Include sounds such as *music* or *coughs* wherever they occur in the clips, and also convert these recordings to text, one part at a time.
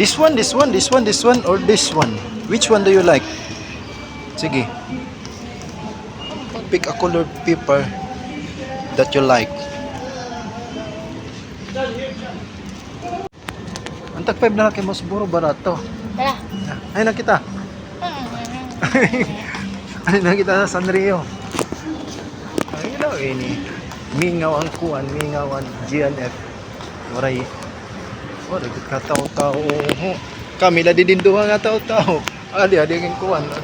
This one, this one, this one, this one, or this one? Which one do you like? Sige. Pick a colored paper that you like. Ang tag 5 na lang kay mas buro barato. Tara. Ay nakita. *laughs* Ay nakita sa Sanrio. Ay daw ini. Mingaw ang kuan, mingaw ang GNF. Waray. Waray gud ka tao-tao. Kami la didinduha nga tao-tao. Ali adi ang kuan. *laughs*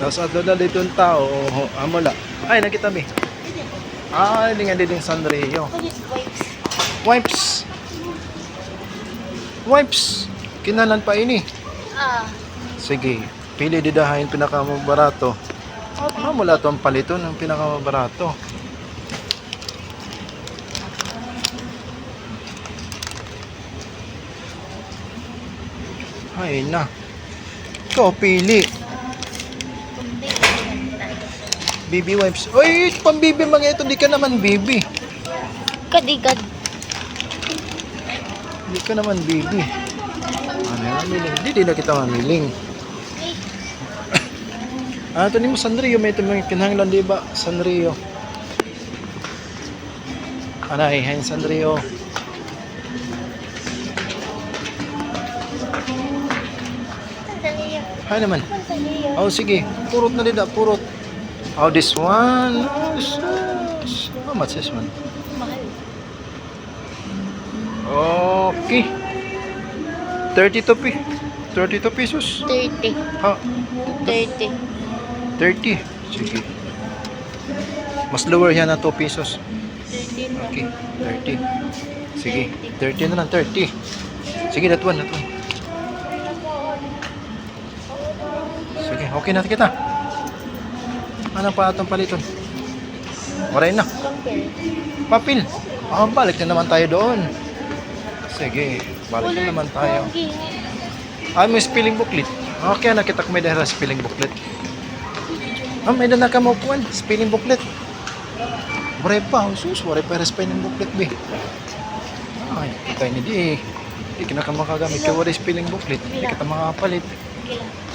Tapos ato na dito ang tao, amala. Ay, nakita mi. Ah, hindi nga dito yung Sanrio. Wipes. Wipes. Kinalan pa ini. Ah. Sige. Pili didahain pinakamabarato. Okay. Ah, mula to ang palito ng pinakamabarato. Ay na. Ikaw pili. BB wipes. Uy, pang BB mga ito. Di ka naman BB. Kadigad. Hindi ka naman baby. Ano yan? Hindi, di na kita mamiling. *coughs* Ah, ito ni mo Sanrio. May ito mga kinahanglan, di ba? Sanrio. Anay, hain Sanrio. Sandali. Hay naman. Oh, sige. Purot na dida, purot. Oh, this one. Oh, shucks. How much this one? Okay. 32 pi. 32 pesos. 30. Ha? 30. 30. Sige. Mas lower yan na 2 pesos. 30 na. Okay, 30. Sige, 30 na lang, 30. Sige, that one, that one. Okay na kita. Ano pa atong paliton? Waray na. Papil. Ah, balik na naman tayo doon. Sige, balik na naman tayo. Ah, may spelling booklet. Okay, nakita ko may dahil spelling booklet. Ah, may mo kuwan, spelling booklet. Waray pa, sus, waray pa rin spelling booklet, be. Ay, kita ni di eh. Di ka na ka makagamit kaya waray spelling booklet. Di ka ta makapalit.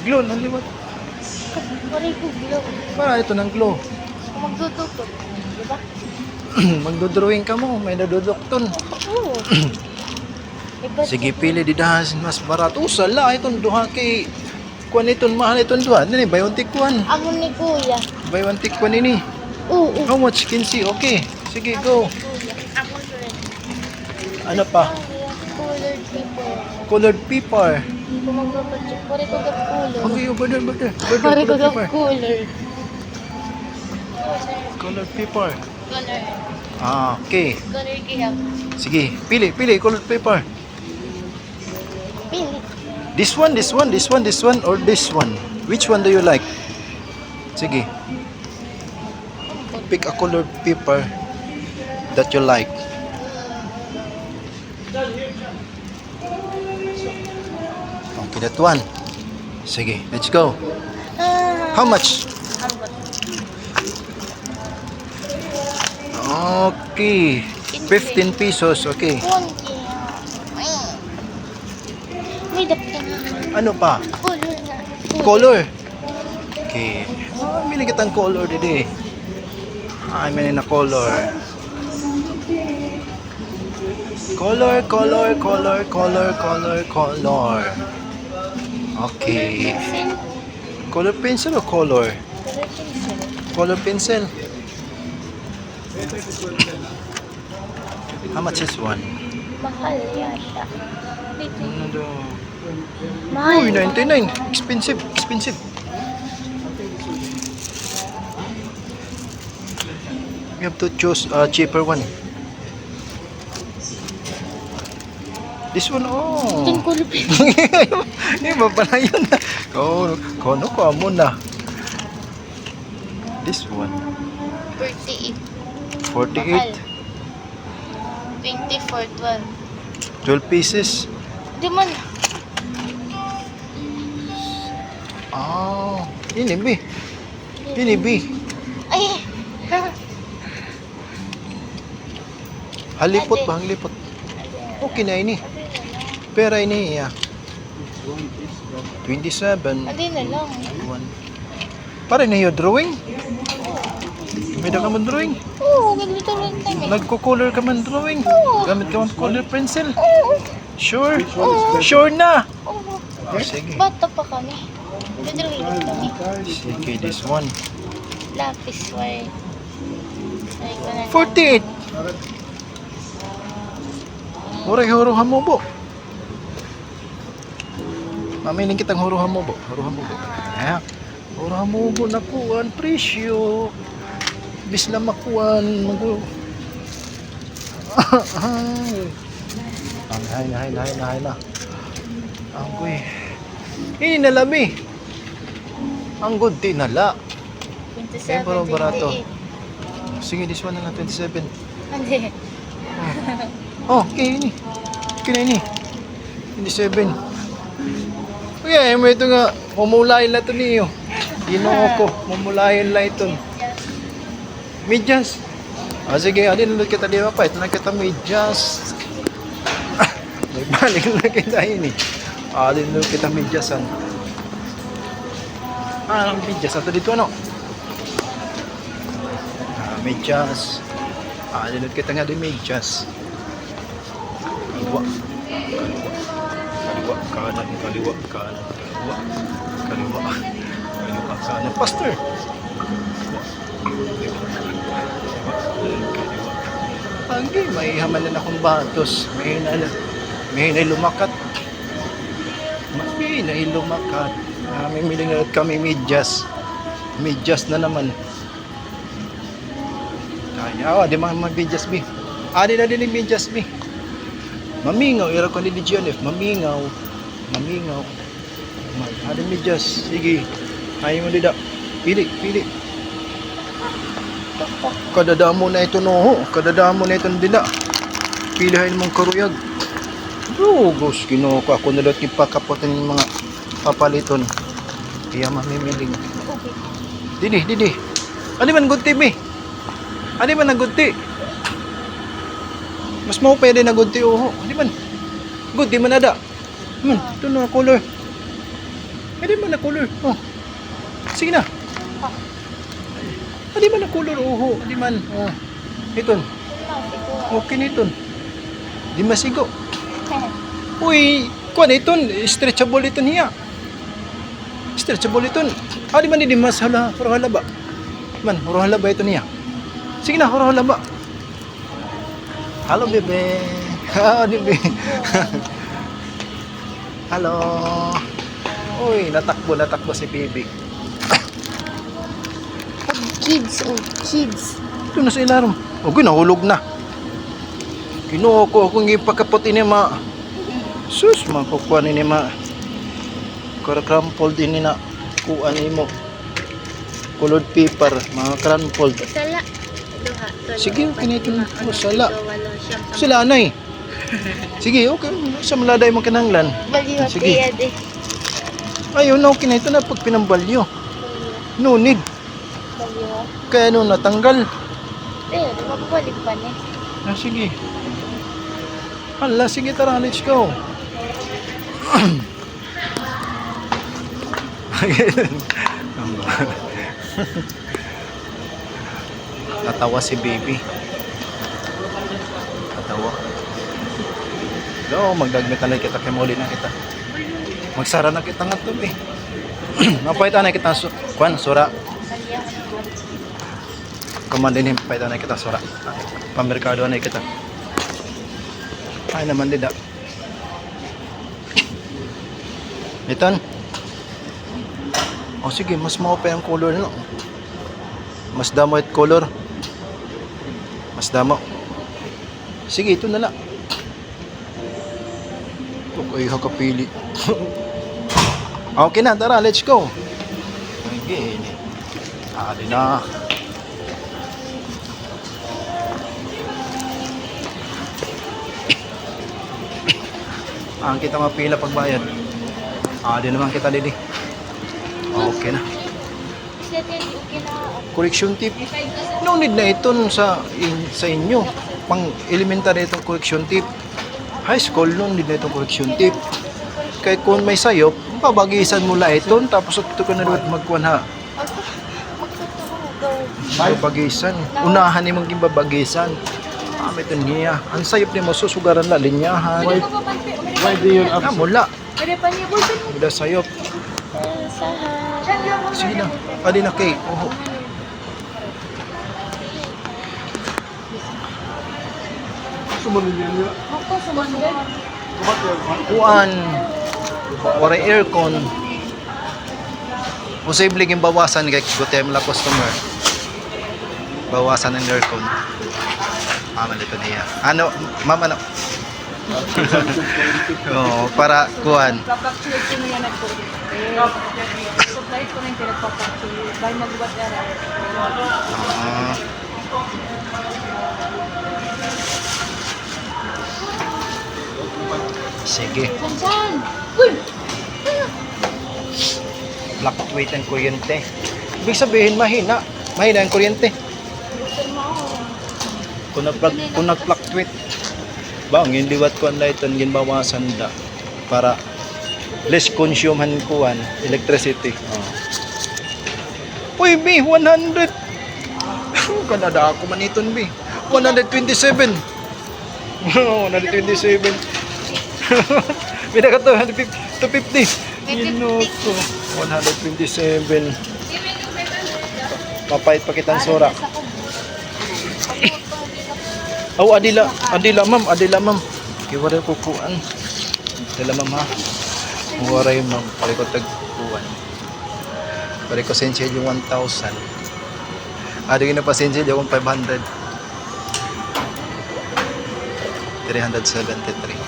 Okay lang. Waray ko glow. Para ito ng glow. Kung magtututok. Diba? *clears throat* Magdodrawing ka mo, may nadodokton. Oo. Sige, pili di dahas mas barato. Sala, itong duha kay... Kuan itong mahal itong duha. Nini, buy one take one. Amo ni Kuya. Buy one take one ini. Oo. How much? 15. Okay. Sige, go. Ano pa? Colored people. Colored paper. Kung magpapacheck. Waray ko gab color. Okay, brother. Brother, Waray ko gab paper. color. Paper. Color. Ah, okay. Color kaya. Sige, pili, pili. Colored paper. Pili. This one, this one, this one, this one, or this one? Which one do you like? Sige. Pick a colored paper that you like. Okay, that one. Sige, let's go. Ah. How much? Okay. 15 pesos. Okay. Ano pa? Color. Okay. Oh, mili kitang color didi. Ay, may na color. Color, color, color, color, color, color. Okay. Color pencil o color? Color pencil. Color pencil. How much is one? Mahal yata. Ano daw? Mahal. Uy, 99. Expensive, expensive. You have to choose a cheaper one. This one, oh. Itong pencil. *laughs* Iba pala yun. Oh, kono ko mo na. This one, 48. 48. 24, 12. 12 pieces. Di man. Oh, ini B. Ini B. Ay. Halipot ba? Halipot. Okay na ini. Pera ini ya. 27. Adi na lang. Pare na yung drawing. May da ka man drawing. Oo, ganito lang tayo. Nagko-color ka man drawing. Oo. Gamit ka man color pencil. Oo. Sure. Oo. Sure na. Oo. Oh, sige. Bata pa kami. Nadrawing kami. Sige, this one. Lapis, na. 48. Huray huruhan mo bo. Mamiling kitang huruhan mo bo. Huruhan mo bo. Ayan. Huruhan mo bo nakuan presyo. Bis lang makuan. Mag- *laughs* Ang hay na hay na hay na hay na. Ang kuy. Ini nalami. Ang good di nala. 27, Eh, parang barato. 28. Sige, this one na lang 27. Hindi. Oh, okay ini. Okay na ini. 27. Eh, may ito nga, mamulayin lang ito niyo. Ginoo ko, mamulayin lang ito. Medyas. Ah, sige, alin ulit kita di ba pa? Ito na kita medyas. *coughs* Nagbalik na kita ini. Alin ulit kita medyasan. Ah, ang medyas. Ito dito ano? Ah, medyas. Alin ulit kita nga di medyas. Kaliwa. Kaliwa. Kanan. Kaliwa. Kanan. Kaliwa. Kaliwa. Kaliwa. Kanan. Pastor. Agi, may hamalan akong batos. May hinala. May hinay lumakat. May hinay lumakat. May milingat kami medyas. Medyas na naman. Kaya, ah, di man mag-medyas bi. Adi na din yung medyas bi. Mamingaw, ira ko ni Dijon F. Mamingaw. Mamingaw. Ma- Ada medyas. Sige. Ayaw mo dida. Pili, pili. Kadadamo na ito no. Kadadamo na ito dida. Pilihan mong karuyag. Rugos, kinuha ako na dati pakapotin yung mga papaliton. Kaya mamimiling. Okay. Didi, didi. Ano man good TV? Ano man ang tea? Mas mau pwede na good tea oh. Ano man? Di man ada. Man, ito na color. Ano man na color? Oh. Sige na. Ano man na color oh. Ano man? Oh. Ito. Okay na ito. Di masigo. *laughs* Uy, kuan ito. Stretchable ito niya. Stretchable ito. Ah, di man di mas hala, huro halaba. Man, huro halaba ito niya. Sige na, huro halaba. Halo, bebe. *laughs* Ah, bebe. *laughs* Halo. Uy, natakbo, natakbo si Bibi. Kids, oh, kids. Ito na sa ilarom. Okay, nahulog na. Kinuha ko akong ipakapot ini ma. Sus, makukuha ni ma. Karakrampol din ni na. Kuha ni mo. Colored paper, mga crumpled. Sala. Duha. Sige, okay na Oh, sala. Sila anay. Sige, okay. Sa maladay mo kananglan. Baliw at Sige. iyad eh. Ayun, okay na ito na pag pinambalyo. No need. Baliw. Kaya no natanggal. Eh, magbalik pa ni. Ah, sige. Hala, sige tara, let's go. *coughs* *coughs* Tatawa si baby. No, magdagmitan na kita kay muli na kita. Magsara na kita nga to eh. *clears throat* Mapayta na kita su kwan sura. Kamandin payta na kita sura. Pamerkado na kita. Ay naman dida. Itan. O sige, mas mao pa yung color no. Mas damo it color. Mas damo. Sige, ito na lang. Okay, hakapili. okay na, tara, let's go. Okay. Ali na. Ang kita mapila pagbayad. Di naman kita din, okay na. Correction tip. No need na ito sa in, sa inyo. pang elementary itong correction tip. High school nun din itong correction tip. Kay kung may sayop, babagisan mo la ito, tapos ito ka na dapat magkuhan ha. Babagisan. Unahan ni mong babagisan. Ah, may ito niya. Ang sayop ni mo, susugaran la, linyahan. Why do you Ah, mula. Pwede niya mo. Mula sayop. Sa Sige na. Adi na kay. Oh. Sumunod yan yun. Kuan. Wala aircon. Posible yung bawasan kay gutem customer. Bawasan ng aircon. Ah, malito niya. Ano, ma'am ano? *laughs* Oo, para kuan. Papaksulit ko na yan at Supply ko na yung pinagpapaksulit. Dahil magbubat yan. Ah. Sige. Fluctuate ang kuryente. Ibig sabihin, mahina. Mahina ang kuryente. Kung, nag kung nag-fluctuate. Ba, ang liwat ko ang light ang ginbawasan da para less consume han kuan electricity. Oh. Uy, B, 100. Kanada ako man iton, B. 127. 127. *laughs* Pinaka to, 250. Ginoko. 127. Mapait pa kitang sura. *laughs* Oh, adila, adila ma'am, adila ma'am. Kiwara ko kuan. Adila ma'am ha. Waray ma'am, pare ko tagkuan. Pare ko sensya yung 1,000. Ado yung napasensya yung 500. 373.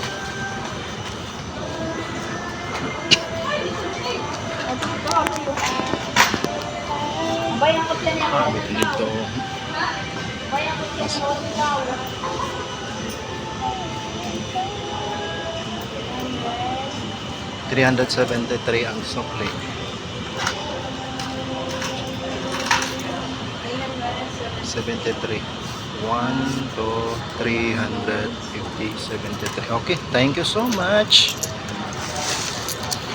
Ko siya niya. Three hundred seventy-three ang sukli. Seventy-three. One, two, three hundred fifty, seventy-three. Okay, thank you so much.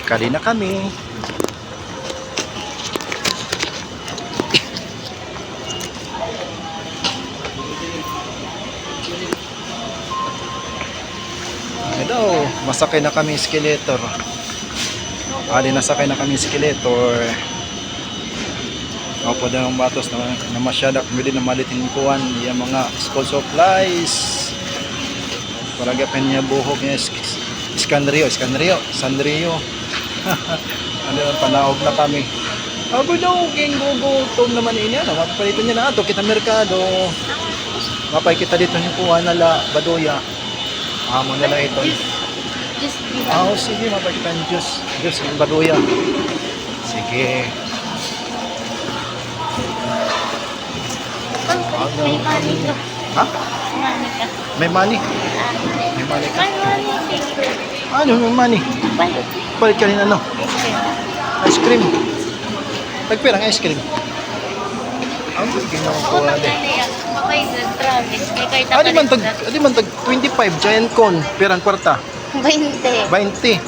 Kali na kami. Hello, masakay na kami skeletor. Ali nasakay na kami skeletor. Opo daw ang batos na, na masyada kumili na malitin kuwan yung mga school supplies. Para gapin niya buhok niya is- Iskanrio, Iskanrio, Sanrio. *laughs* ano yung panaog na kami. Abo daw, king gugutom naman niya. No? Mapapalitan niya na ato, kita merkado. Mapay kita dito yung kuha nala, baduya. Amo nila ito. Just give Ah, oh, sige, mapakita ng Diyos. Diyos, yung baduya. Sige. May money ka. Ha? Money ka. May money? May money ka? May money. Thank you. Ano may money? Balik. Palit ka rin ano? Ice cream. Ice cream. Nagpirang ice cream. Ang ginawa ko Ako nang ade. gani yan. Makay dyan, Travis. Kay kahit tag, adi man tag 25 giant cone. Pirang kwarta. 20. 20.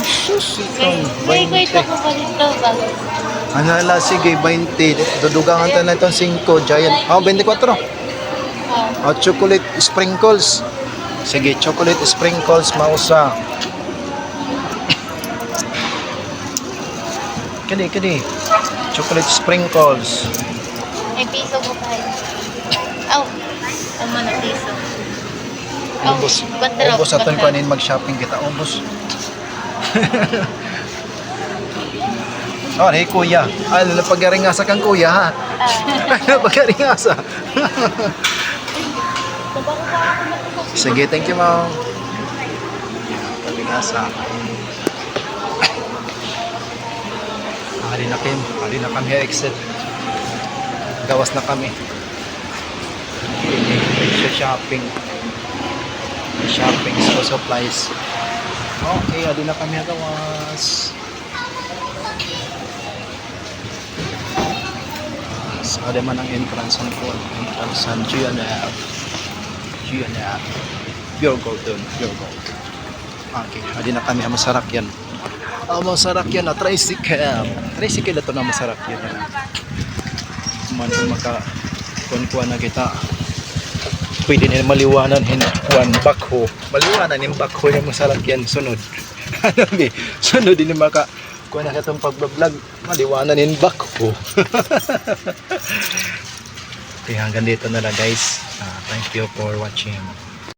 Jesus, kay kahit 20. ako pa dito ba? Ano la, sige, 20. Dudugangan tayo na itong 5 giant. Oh, 24. Oh. Oh, chocolate sprinkles. Sige, chocolate sprinkles mausa. *coughs* Kani, kani. Chocolate sprinkles. May piso ko pa. Aw. Tama na piso. Aw, Ubus. kwatro, Ubus aton kwatro. kanin mag-shopping kita. Ubus. *laughs* oh, hey kuya. Ano na pagaringasa kang kuya ha? Ah. Ano pagaringasa? *laughs* Sige, thank you, ma'am. Pagaringasa. Ali na Kim. Ali na kami exit. Gawas na kami. Shopping. Shopping school supplies. Okay, ali na kami gawas. So, ada man ang entrance ng po. Entrance ng GNF. na pure gold dun, pure. Okay, adi na kami, masarap yan. Ang masarap yan na tricycle. Tricycle ito na masarap yan. Man maka kuan na kita. Pwede nila maliwanan hin kuan bakho. Maliwanan yung bakho yung masarap yan sunod. *laughs* ano? Sunod din maka kuan na katong pagbablog. Maliwanan yung bakho. okay, *laughs* hanggang dito na lang guys. Ah, thank you for watching.